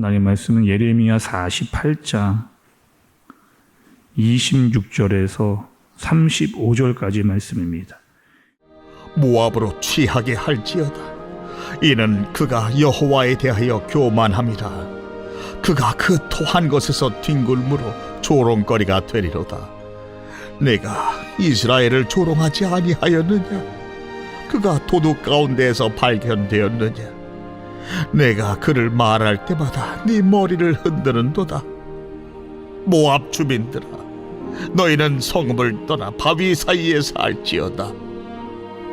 하나님 말씀은 예레미야 48장 26절에서 35절까지 말씀입니다. 모압으로 취하게 할지어다. 이는 그가 여호와에 대하여 교만함이라. 그가 그 토한 것에서 뒹굴므로 조롱거리가 되리로다. 내가 이스라엘을 조롱하지 아니하였느냐? 그가 도둑 가운데에서 발견되었느냐? 내가 그를 말할 때마다 네 머리를 흔드는도다. 모압 주민들아, 너희는 성읍을 떠나 바위 사이에 살지어다.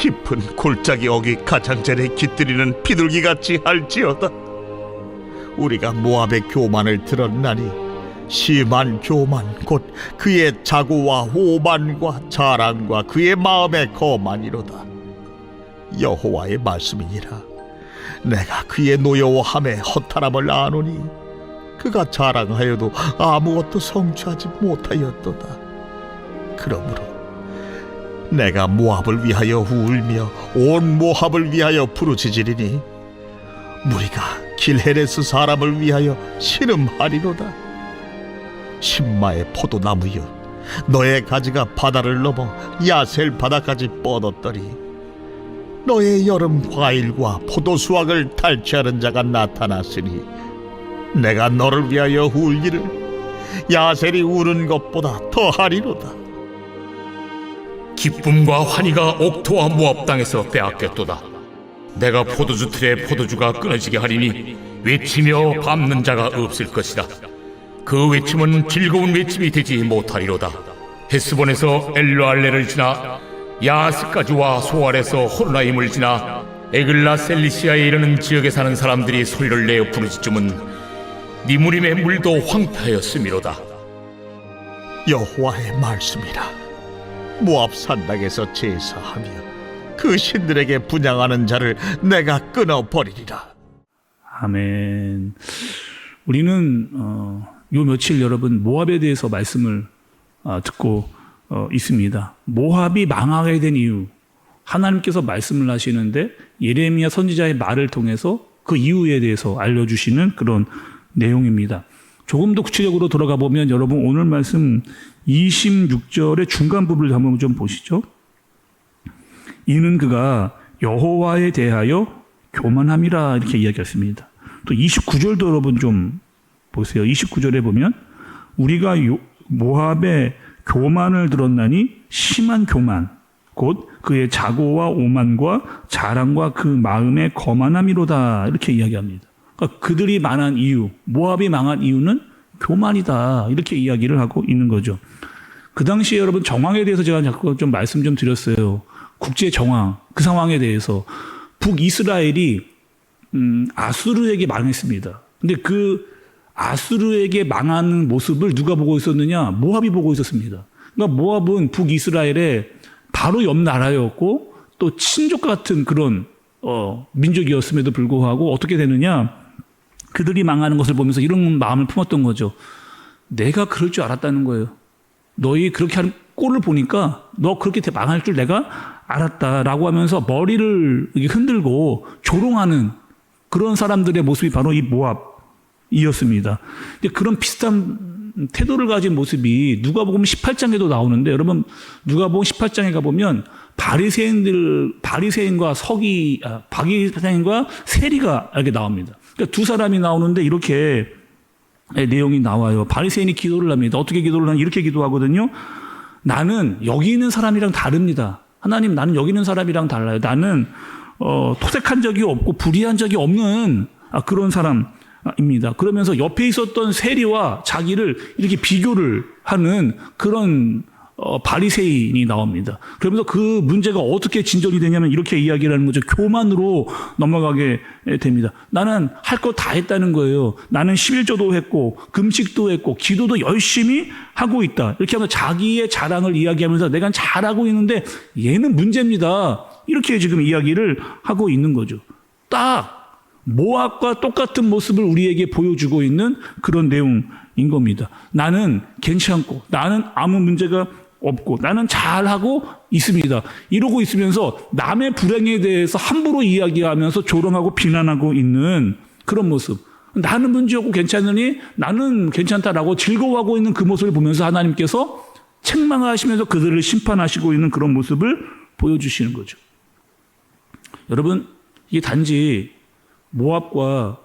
깊은 골짜기 어기 가장자리에 깃들이는 비둘기같이 할지어다 우리가 모압의 교만을 들었나니 심한 교만 곧 그의 자고와 오만과 자랑과 그의 마음의 거만이로다 여호와의 말씀이니라 내가 그의 노여워함에 허탈함을 아노니 그가 자랑하여도 아무것도 성취하지 못하였도다. 그러므로 내가 모압을 위하여 울며 온 모압을 위하여 부르짖으리니 무리가 길헤레스 사람을 위하여 신음하리로다. 신마의 포도나무여 너의 가지가 바다를 넘어 야셀 바다까지 뻗었더니 너의 여름 과일과 포도 수확을 탈취하는 자가 나타났으니 내가 너를 위하여 울기를 야셀이 우는 것보다 더하리로다 기쁨과 환희가 옥토와 모압 땅에서 빼앗겼도다. 내가 포도주 틀에 포도주가 끊어지게 하리니 외치며 밟는 자가 없을 것이다. 그 외침은 즐거운 외침이 되지 못하리로다. 헤스본에서 엘르알레를 지나 야스까지와 소알에서 호르나임을 지나 에글라 셀리시아에 이르는 지역에 사는 사람들이 소리를 내어 부르짖음은 니무림의 물도 황폐하였음이로다. 여호와의 말씀이라 모압 산당에서 제사하며 그 신들에게 분양하는 자를 내가 끊어 버리리라 아멘. 우리는 어, 요 며칠 여러분 모압에 대해서 말씀을 어, 듣고 어, 있습니다. 모압이 망하게 된 이유 하나님께서 말씀을 하시는데 예레미야 선지자의 말을 통해서 그 이유에 대해서 알려주시는 그런 내용입니다. 조금 더 구체적으로 돌아가 보면 여러분 오늘 말씀 26절의 중간 부분을 한번 좀 보시죠. 이는 그가 여호와에 대하여 교만함이라 이렇게 이야기했습니다. 또 29절도 여러분 좀 보세요. 29절에 보면 우리가 요- 모압의 교만을 들었나니 심한 교만 곧 그의 자고와 오만과 자랑과 그 마음의 거만함이로다 이렇게 이야기합니다. 그러니까 그들이 망한 이유, 모압이 망한 이유는 교만이다 이렇게 이야기를 하고 있는 거죠. 그 당시에 여러분 정황에 대해서 제가 자꾸 좀 말씀 좀 드렸어요. 국제 정황 그 상황에 대해서 북이스라엘이 음, 아수르에게 망했습니다. 근데 그 아수르에게 망하는 모습을 누가 보고 있었느냐? 모압이 보고 있었습니다. 그러니까 모압은 북이스라엘의 바로 옆 나라였고 또 친족 같은 그런 어, 민족이었음에도 불구하고 어떻게 되느냐? 그들이 망하는 것을 보면서 이런 마음을 품었던 거죠. 내가 그럴 줄 알았다는 거예요. 너희 그렇게 하는 꼴을 보니까 너 그렇게 망할 줄 내가 알았다라고 하면서 머리를 흔들고 조롱하는 그런 사람들의 모습이 바로 이 모압 이었습니다. 근데 그런 비슷한 태도를 가진 모습이 누가복음 18장에도 나오는데 여러분 누가복음 18장에 가 보면 바리새인들 바리새인과 서기 아, 바리새인과 세리가 이렇게 나옵니다. 그러니까 두 사람이 나오는데 이렇게 의 내용이 나와요. 바리새인이 기도를 합니다. 어떻게 기도를 하냐? 이렇게 기도하거든요. 나는 여기 있는 사람이랑 다릅니다. 하나님, 나는 여기 있는 사람이랑 달라요. 나는 어, 토색한 적이 없고 불의한 적이 없는 아, 그런 사람 입니다. 그러면서 옆에 있었던 세리와 자기를 이렇게 비교를 하는 그런 어, 바리새인이 나옵니다. 그러면서 그 문제가 어떻게 진전이 되냐면 이렇게 이야기를 하는 거죠. 교만으로 넘어가게 됩니다. 나는 할 거 다 했다는 거예요. 나는 11조도 했고 금식도 했고 기도도 열심히 하고 있다. 이렇게 하면 자기의 자랑을 이야기하면서 내가 잘하고 있는데 얘는 문제입니다. 이렇게 지금 이야기를 하고 있는 거죠. 딱 모압과 똑같은 모습을 우리에게 보여주고 있는 그런 내용인 겁니다. 나는 괜찮고, 나는 아무 문제가 없고, 나는 잘하고 있습니다. 이러고 있으면서 남의 불행에 대해서 함부로 이야기하면서 조롱하고 비난하고 있는 그런 모습. 나는 문제없고 괜찮으니 나는 괜찮다라고 즐거워하고 있는 그 모습을 보면서 하나님께서 책망하시면서 그들을 심판하시고 있는 그런 모습을 보여주시는 거죠. 여러분 이게 단지 모압과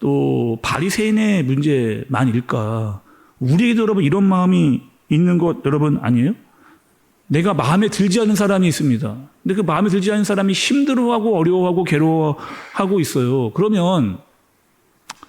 또 바리새인의 문제만 일까? 우리에게도 여러분 이런 마음이 있는 것 여러분 아니에요? 내가 마음에 들지 않는 사람이 있습니다. 근데 그 마음에 들지 않는 사람이 힘들어하고 어려워하고 괴로워하고 있어요. 그러면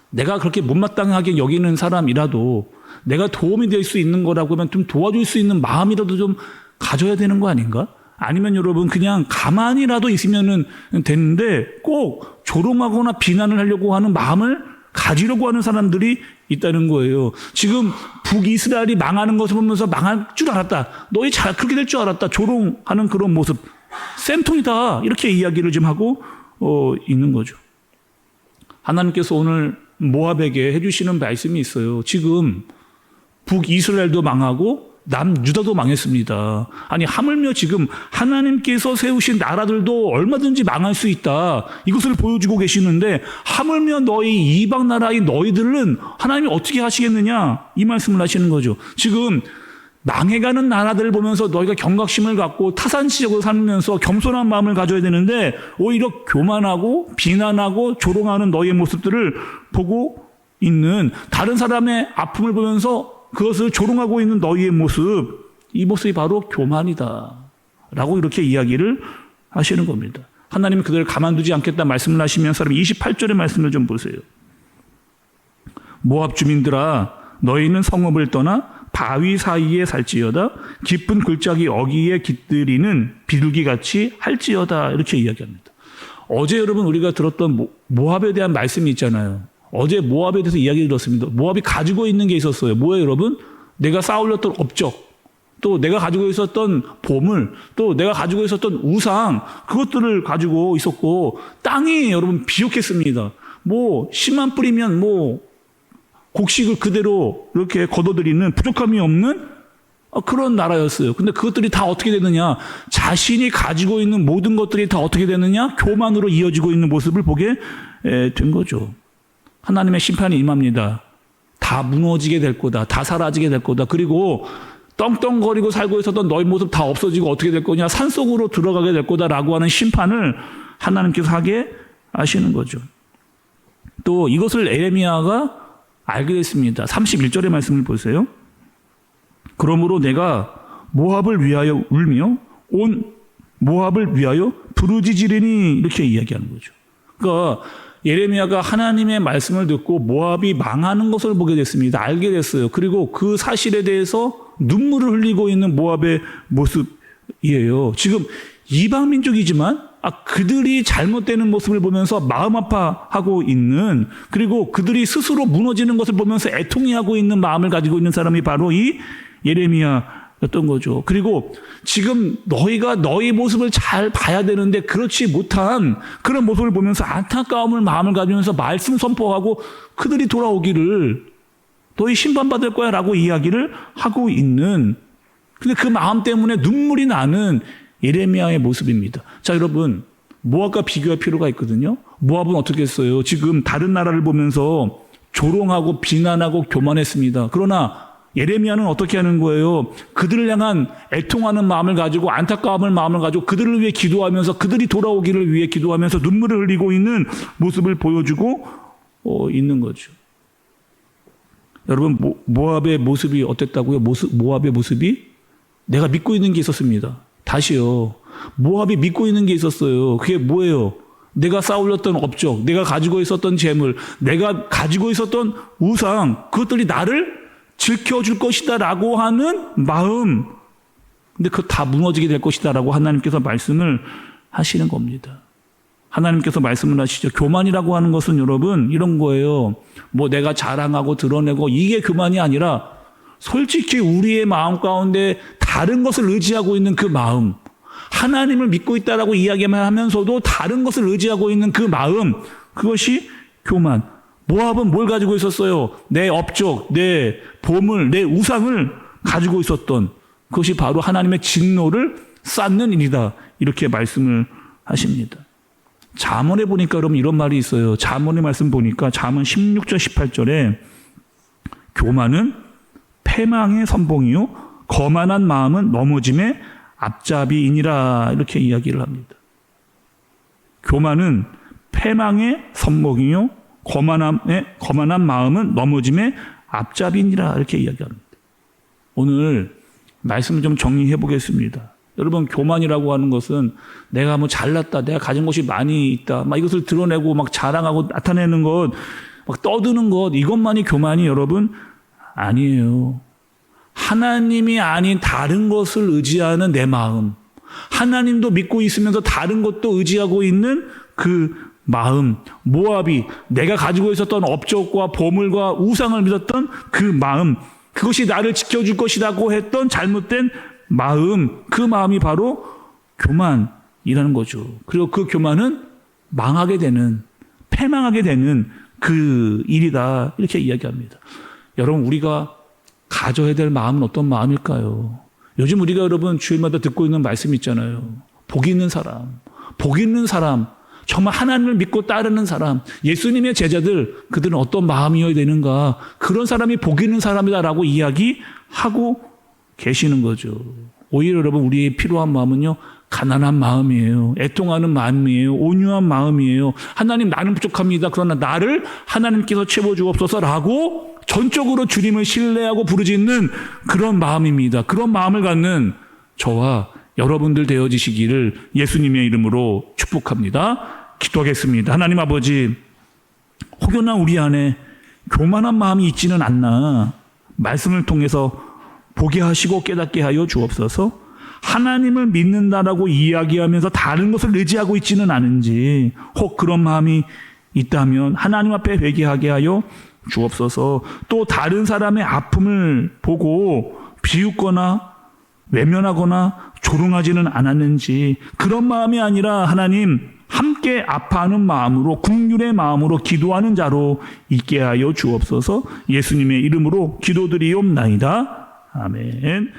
내가 그렇게 못마땅하게 여기는 사람이라도 내가 도움이 될 수 있는 거라고 하면 좀 도와줄 수 있는 마음이라도 좀 가져야 되는 거 아닌가? 아니면 여러분 그냥 가만히라도 있으면은 되는데 꼭 조롱하거나 비난을 하려고 하는 마음을 가지려고 하는 사람들이 있다는 거예요. 지금 북이스라엘이 망하는 것을 보면서 망할 줄 알았다. 너희 잘 그렇게 될 줄 알았다. 조롱하는 그런 모습. 쌤통이다. 이렇게 이야기를 좀 하고 어, 있는 거죠. 하나님께서 오늘 모압에게 해주시는 말씀이 있어요. 지금 북이스라엘도 망하고 남 유다도 망했습니다. 아니 하물며 지금 하나님께서 세우신 나라들도 얼마든지 망할 수 있다. 이것을 보여주고 계시는데 하물며 너희 이방 나라의 너희들은 하나님이 어떻게 하시겠느냐 이 말씀을 하시는 거죠. 지금 망해가는 나라들을 보면서 너희가 경각심을 갖고 타산지적으로 살면서 겸손한 마음을 가져야 되는데 오히려 교만하고 비난하고 조롱하는 너희의 모습들을 보고 있는 다른 사람의 아픔을 보면서 그것을 조롱하고 있는 너희의 모습, 이 모습이 바로 교만이다. 라고 이렇게 이야기를 하시는 겁니다. 하나님이 그들을 가만두지 않겠다 말씀을 하시면서 28절의 말씀을 좀 보세요. 모압 주민들아, 너희는 성읍을 떠나 바위 사이에 살지어다. 깊은 골짜기 어기에 깃들이는 비둘기같이 할지어다. 이렇게 이야기합니다. 어제 여러분 우리가 들었던 모- 모압에 대한 말씀이 있잖아요. 어제 모압에 대해서 이야기 들었습니다. 모압이 가지고 있는 게 있었어요. 뭐예요, 여러분? 내가 쌓으렸던 업적, 또 내가 가지고 있었던 보물, 또 내가 가지고 있었던 우상, 그것들을 가지고 있었고, 땅이 여러분 비옥했습니다. 뭐, 씨만 뿌리면 뭐, 곡식을 그대로 이렇게 걷어들이는 부족함이 없는 어, 그런 나라였어요. 근데 그것들이 다 어떻게 되느냐? 자신이 가지고 있는 모든 것들이 다 어떻게 되느냐? 교만으로 이어지고 있는 모습을 보게 에, 된 거죠. 하나님의 심판이 임합니다. 다 무너지게 될 거다. 다 사라지게 될 거다. 그리고 떵떵거리고 살고 있었던 너희 모습 다 없어지고 어떻게 될 거냐? 산 속으로 들어가게 될 거다라고 하는 심판을 하나님께서 하게 하시는 거죠. 또 이것을 에레미야가 알게 됐습니다. 31절의 말씀을 보세요. 그러므로 내가 모압을 위하여 울며 온 모압을 위하여 부르짖으리니 이렇게 이야기하는 거죠. 그러니까 예레미야가 하나님의 말씀을 듣고 모압이 망하는 것을 보게 됐습니다. 알게 됐어요. 그리고 그 사실에 대해서 눈물을 흘리고 있는 모압의 모습이에요. 지금 이방 민족이지만 아, 그들이 잘못되는 모습을 보면서 마음 아파하고 있는 그리고 그들이 스스로 무너지는 것을 보면서 애통해하고 있는 마음을 가지고 있는 사람이 바로 이 예레미야 였던 거죠. 그리고 지금 너희가 너희 모습을 잘 봐야 되는데 그렇지 못한 그런 모습을 보면서 안타까움을 마음을 가지면서 말씀 선포하고 그들이 돌아오기를 너희 심판받을 거야 라고 이야기를 하고 있는 근데 그 마음 때문에 눈물이 나는 예레미야의 모습입니다. 자, 여러분, 모압과 비교할 필요가 있거든요. 모압은 어떻게 했어요? 지금 다른 나라를 보면서 조롱하고 비난하고 교만했습니다. 그러나 예레미야는 어떻게 하는 거예요? 그들을 향한 애통하는 마음을 가지고 안타까움을 마음을 가지고 그들을 위해 기도하면서 그들이 돌아오기를 위해 기도하면서 눈물을 흘리고 있는 모습을 보여주고 어, 있는 거죠. 여러분 모, 모압의 모습이 어땠다고요? 모습, 모압의 모습이 내가 믿고 있는 게 있었습니다. 다시요. 모압이 믿고 있는 게 있었어요. 그게 뭐예요? 내가 쌓으렸던 업적, 내가 가지고 있었던 재물, 내가 가지고 있었던 우상, 그것들이 나를 지켜줄 것이다 라고 하는 마음. 근데 그거 다 무너지게 될 것이다 라고 하나님께서 말씀을 하시는 겁니다. 하나님께서 말씀을 하시죠. 교만이라고 하는 것은 여러분 이런 거예요. 뭐 내가 자랑하고 드러내고 이게 그만이 아니라 솔직히 우리의 마음 가운데 다른 것을 의지하고 있는 그 마음. 하나님을 믿고 있다라고 이야기만 하면서도 다른 것을 의지하고 있는 그 마음. 그것이 교만. 모압은 뭘 가지고 있었어요? 내 업적, 내 보물, 내 우상을 가지고 있었던 그것이 바로 하나님의 진노를 쌓는 일이다. 이렇게 말씀을 하십니다. 잠언에 보니까 여러분 이런 말이 있어요. 잠언의 말씀 보니까 잠언 16절 18절에 교만은 패망의 선봉이요 거만한 마음은 넘어짐의 앞잡이이니라 이렇게 이야기를 합니다. 교만은 패망의 선봉이요 거만함의 거만한 마음은 넘어짐의 앞잡이니라 이렇게 이야기합니다. 오늘 말씀을 좀 정리해 보겠습니다. 여러분 교만이라고 하는 것은 내가 뭐 잘났다, 내가 가진 것이 많이 있다, 막 이것을 드러내고 막 자랑하고 나타내는 것, 막 떠드는 것 이것만이 교만이 여러분 아니에요. 하나님이 아닌 다른 것을 의지하는 내 마음, 하나님도 믿고 있으면서 다른 것도 의지하고 있는 그 마음, 모압이 내가 가지고 있었던 업적과 보물과 우상을 믿었던 그 마음, 그것이 나를 지켜줄 것이라고 했던 잘못된 마음, 그 마음이 바로 교만이라는 거죠. 그리고 그 교만은 망하게 되는, 패망하게 되는 그 일이다. 이렇게 이야기합니다. 여러분, 우리가 가져야 될 마음은 어떤 마음일까요? 요즘 우리가 여러분 주일마다 듣고 있는 말씀 있잖아요. 복 있는 사람, 복 있는 사람, 정말 하나님을 믿고 따르는 사람, 예수님의 제자들, 그들은 어떤 마음이어야 되는가? 그런 사람이 복 있는 사람이다라고 이야기하고 계시는 거죠. 오히려 여러분, 우리의 필요한 마음은요, 가난한 마음이에요. 애통하는 마음이에요. 온유한 마음이에요. 하나님, 나는 부족합니다. 그러나 나를 하나님께서 채워주옵소서라고 전적으로 주님을 신뢰하고 부르짖는 그런 마음입니다. 그런 마음을 갖는 저와 여러분들 되어지시기를 예수님의 이름으로 축복합니다. 기도하겠습니다. 하나님 아버지, 혹여나 우리 안에 교만한 마음이 있지는 않나 말씀을 통해서 보게 하시고 깨닫게 하여 주옵소서. 하나님을 믿는다라고 이야기하면서 다른 것을 의지하고 있지는 않은지 혹 그런 마음이 있다면 하나님 앞에 회개하게 하여 주옵소서. 또 다른 사람의 아픔을 보고 비웃거나 외면하거나 조롱하지는 않았는지 그런 마음이 아니라 하나님 함께 아파하는 마음으로 국률의 마음으로 기도하는 자로 있게 하여 주옵소서 예수님의 이름으로 기도드리옵나이다. 아멘.